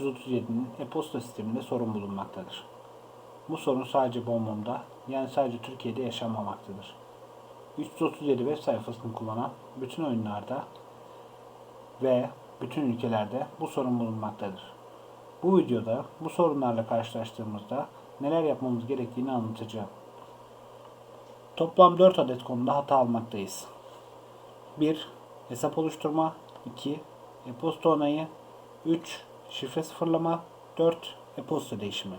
337'nin e-posta sisteminde sorun bulunmaktadır. Bu sorun sadece Bonbon'da yani sadece Türkiye'de yaşanmamaktadır. 337 web sayfasını kullanan bütün oyunlarda ve bütün ülkelerde bu sorun bulunmaktadır. Bu videoda bu sorunlarla karşılaştığımızda neler yapmamız gerektiğini anlatacağım. Toplam 4 adet konuda hata almaktayız. 1. Hesap oluşturma 2. E-posta onayı 3. Şifre sıfırlama 4. E-posta değişimi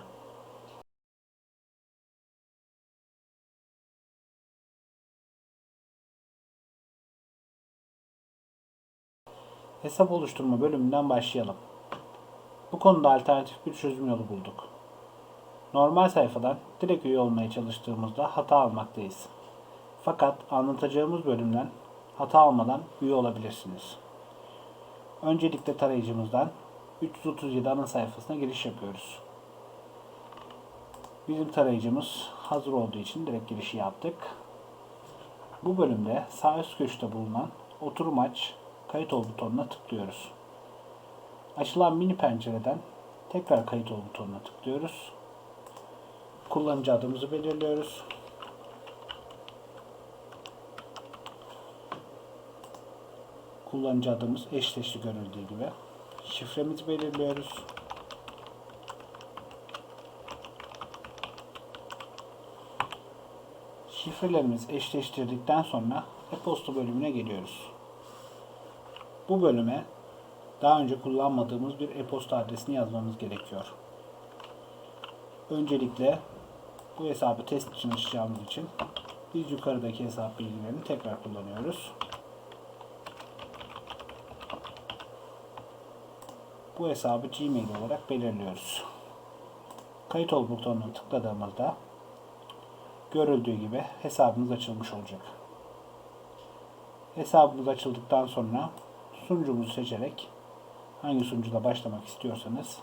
Hesap oluşturma bölümünden başlayalım. Bu konuda alternatif bir çözüm yolu bulduk. Normal sayfadan direkt üye olmaya çalıştığımızda hata almaktayız. Fakat anlatacağımız bölümden hata almadan üye olabilirsiniz. Öncelikle tarayıcımızdan 337 ana sayfasına giriş yapıyoruz. Bizim tarayıcımız hazır olduğu için direkt girişi yaptık. Bu bölümde sağ üst köşede bulunan oturum aç, kayıt ol butonuna tıklıyoruz. Açılan mini pencereden tekrar kayıt ol butonuna tıklıyoruz. Kullanıcı adımızı belirliyoruz. Kullanıcı adımız eşleşti görüldüğü gibi. Şifremizi belirliyoruz. Şifrelerimizi eşleştirdikten sonra e-posta bölümüne geliyoruz. Bu bölüme daha önce kullanmadığımız bir e-posta adresini yazmamız gerekiyor. Öncelikle bu hesabı test için açacağımız için biz yukarıdaki hesap bilgilerini tekrar kullanıyoruz. Bu hesabı Gmail olarak belirliyoruz. Kayıt ol butonuna tıkladığımızda görüldüğü gibi hesabımız açılmış olacak. Hesabımız açıldıktan sonra sunucumuzu seçerek hangi sunucuda başlamak istiyorsanız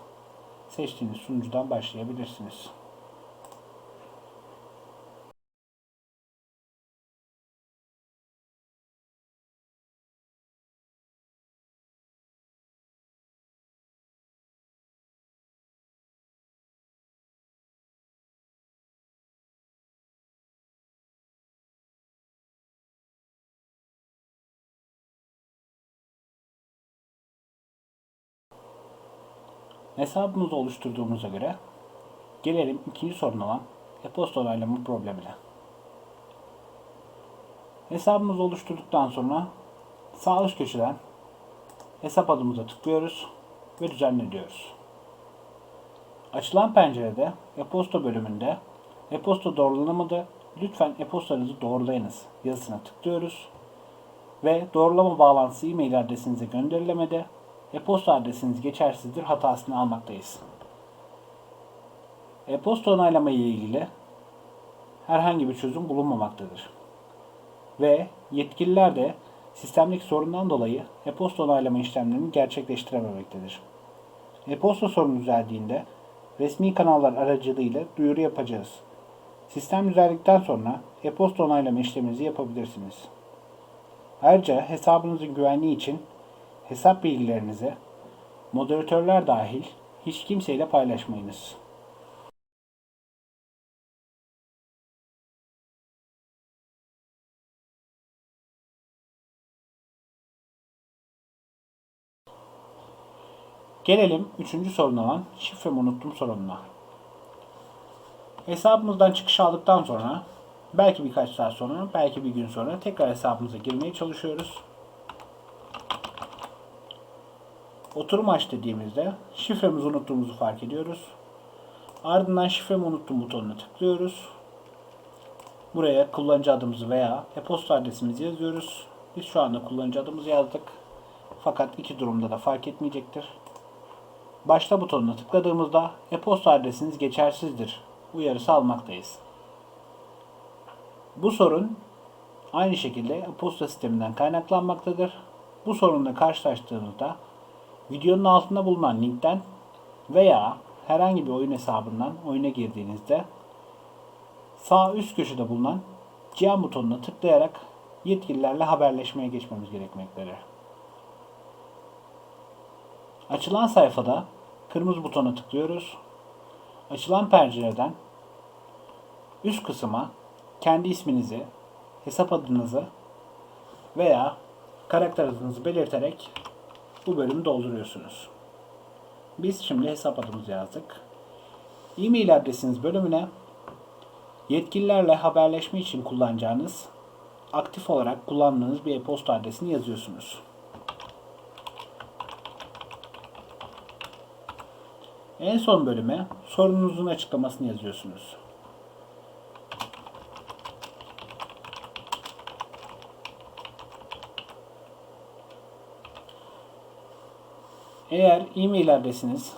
seçtiğiniz sunucudan başlayabilirsiniz. Hesabımızı oluşturduğumuza göre gelelim ikinci sorun olan e-posta onaylama problemine. Hesabımızı oluşturduktan sonra sağ üst köşeden hesap adımıza tıklıyoruz ve düzenle diyoruz. Açılan pencerede e-posta bölümünde e-posta doğrulanamadı. Lütfen e-postanızı doğrulayınız yazısına tıklıyoruz ve doğrulama bağlantısı e-mail adresinize gönderilemedi e-posta adresiniz geçersizdir hatasını almaktayız. E-posta onaylama ile ilgili herhangi bir çözüm bulunmamaktadır. Ve yetkililer de sistemdeki sorundan dolayı e-posta onaylama işlemlerini gerçekleştirememektedir. E-posta sorunu düzeldiğinde resmi kanallar aracılığıyla duyuru yapacağız. Sistem düzeldikten sonra e-posta onaylama işleminizi yapabilirsiniz. Ayrıca hesabınızın güvenliği için hesap bilgilerinizi moderatörler dahil hiç kimseyle paylaşmayınız. Gelelim üçüncü sorun olan şifremi unuttum sorununa. Hesabımızdan çıkış aldıktan sonra belki birkaç saat sonra belki bir gün sonra tekrar hesabımıza girmeye çalışıyoruz. Oturum aç dediğimizde şifremizi unuttuğumuzu fark ediyoruz. Ardından şifremi unuttum butonuna tıklıyoruz. Buraya kullanıcı adımızı veya e-posta adresimizi yazıyoruz. Biz şu anda kullanıcı adımızı yazdık. Fakat iki durumda da fark etmeyecektir. Başla butonuna tıkladığımızda e-posta adresiniz geçersizdir uyarısı almaktayız. Bu sorun aynı şekilde e-posta sisteminden kaynaklanmaktadır. Bu sorunla karşılaştığınızda Videonun altında bulunan linkten veya herhangi bir oyun hesabından oyuna girdiğinizde sağ üst köşede bulunan cihaz butonuna tıklayarak yetkililerle haberleşmeye geçmemiz gerekmektedir. Açılan sayfada kırmızı butona tıklıyoruz. Açılan pencereden üst kısma kendi isminizi, hesap adınızı veya karakter adınızı belirterek bu bölümü dolduruyorsunuz. Biz şimdi hesap adımızı yazdık. E-mail adresiniz bölümüne yetkililerle haberleşme için kullanacağınız aktif olarak kullandığınız bir e-posta adresini yazıyorsunuz. En son bölüme sorununuzun açıklamasını yazıyorsunuz. Eğer e-mail adresiniz,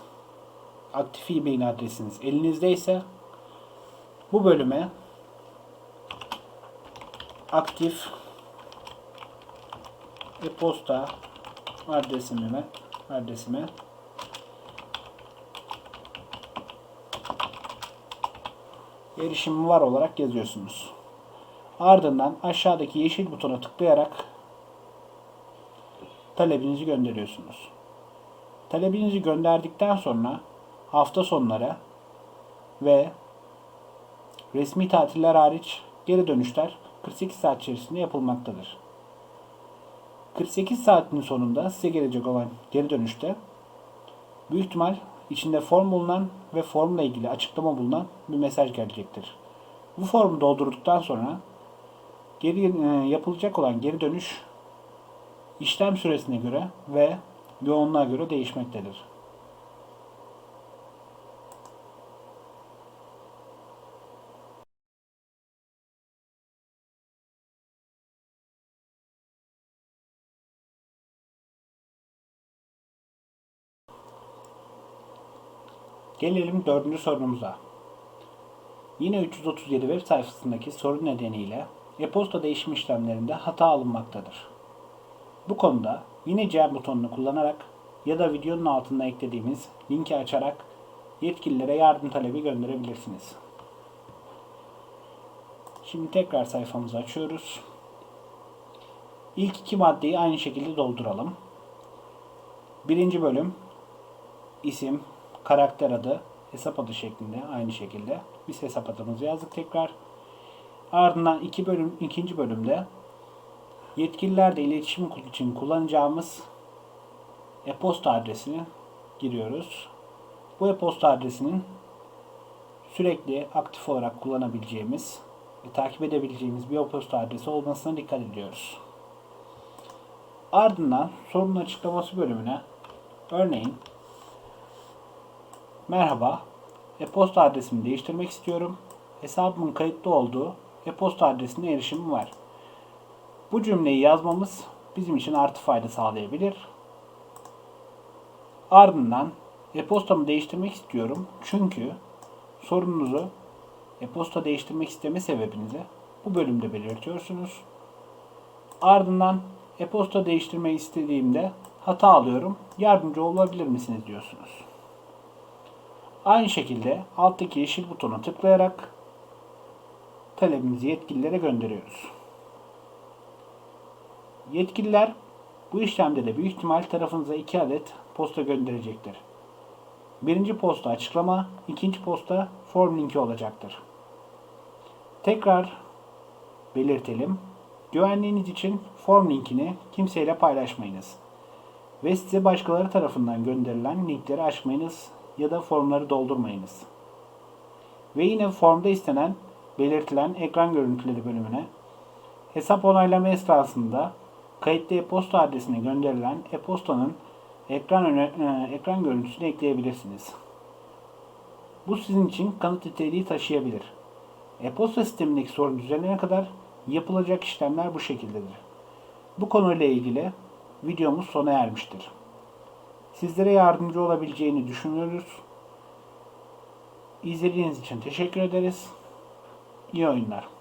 aktif e-mail adresiniz elinizdeyse bu bölüme aktif e-posta adresime adresime erişimi var olarak yazıyorsunuz. Ardından aşağıdaki yeşil butona tıklayarak talebinizi gönderiyorsunuz. Talebinizi gönderdikten sonra hafta sonları ve resmi tatiller hariç geri dönüşler 48 saat içerisinde yapılmaktadır. 48 saatin sonunda size gelecek olan geri dönüşte büyük ihtimal içinde form bulunan ve formla ilgili açıklama bulunan bir mesaj gelecektir. Bu formu doldurduktan sonra geri e, yapılacak olan geri dönüş işlem süresine göre ve yoğunluğa göre değişmektedir. Gelelim dördüncü sorunumuza. Yine 337 web sayfasındaki sorun nedeniyle e-posta değişim işlemlerinde hata alınmaktadır. Bu konuda yine cevap butonunu kullanarak ya da videonun altında eklediğimiz linki açarak yetkililere yardım talebi gönderebilirsiniz. Şimdi tekrar sayfamızı açıyoruz. İlk iki maddeyi aynı şekilde dolduralım. Birinci bölüm isim, karakter adı, hesap adı şeklinde aynı şekilde. Biz hesap adımızı yazdık tekrar. Ardından iki bölüm, ikinci bölümde yetkililerle iletişim için kullanacağımız e-posta adresini giriyoruz. Bu e-posta adresinin sürekli aktif olarak kullanabileceğimiz ve takip edebileceğimiz bir e-posta adresi olmasına dikkat ediyoruz. Ardından sorunun açıklaması bölümüne örneğin Merhaba, e-posta adresimi değiştirmek istiyorum. Hesabımın kayıtlı olduğu e-posta adresine erişimim var. Bu cümleyi yazmamız bizim için artı fayda sağlayabilir. Ardından e-postamı değiştirmek istiyorum. Çünkü sorununuzu e-posta değiştirmek isteme sebebinizi bu bölümde belirtiyorsunuz. Ardından e-posta değiştirmeyi istediğimde hata alıyorum. Yardımcı olabilir misiniz diyorsunuz. Aynı şekilde alttaki yeşil butona tıklayarak talebimizi yetkililere gönderiyoruz. Yetkililer bu işlemde de büyük ihtimal tarafınıza iki adet posta gönderecektir. Birinci posta açıklama, ikinci posta form linki olacaktır. Tekrar belirtelim. Güvenliğiniz için form linkini kimseyle paylaşmayınız. Ve size başkaları tarafından gönderilen linkleri açmayınız ya da formları doldurmayınız. Ve yine formda istenen belirtilen ekran görüntüleri bölümüne hesap onaylama esnasında kayıtlı e-posta adresine gönderilen e-postanın ekran, öne, e, ekran görüntüsünü ekleyebilirsiniz. Bu sizin için kanıt niteliği taşıyabilir. E-posta sistemindeki sorun düzenlene kadar yapılacak işlemler bu şekildedir. Bu konuyla ilgili videomuz sona ermiştir. Sizlere yardımcı olabileceğini düşünüyoruz. İzlediğiniz için teşekkür ederiz. İyi oyunlar.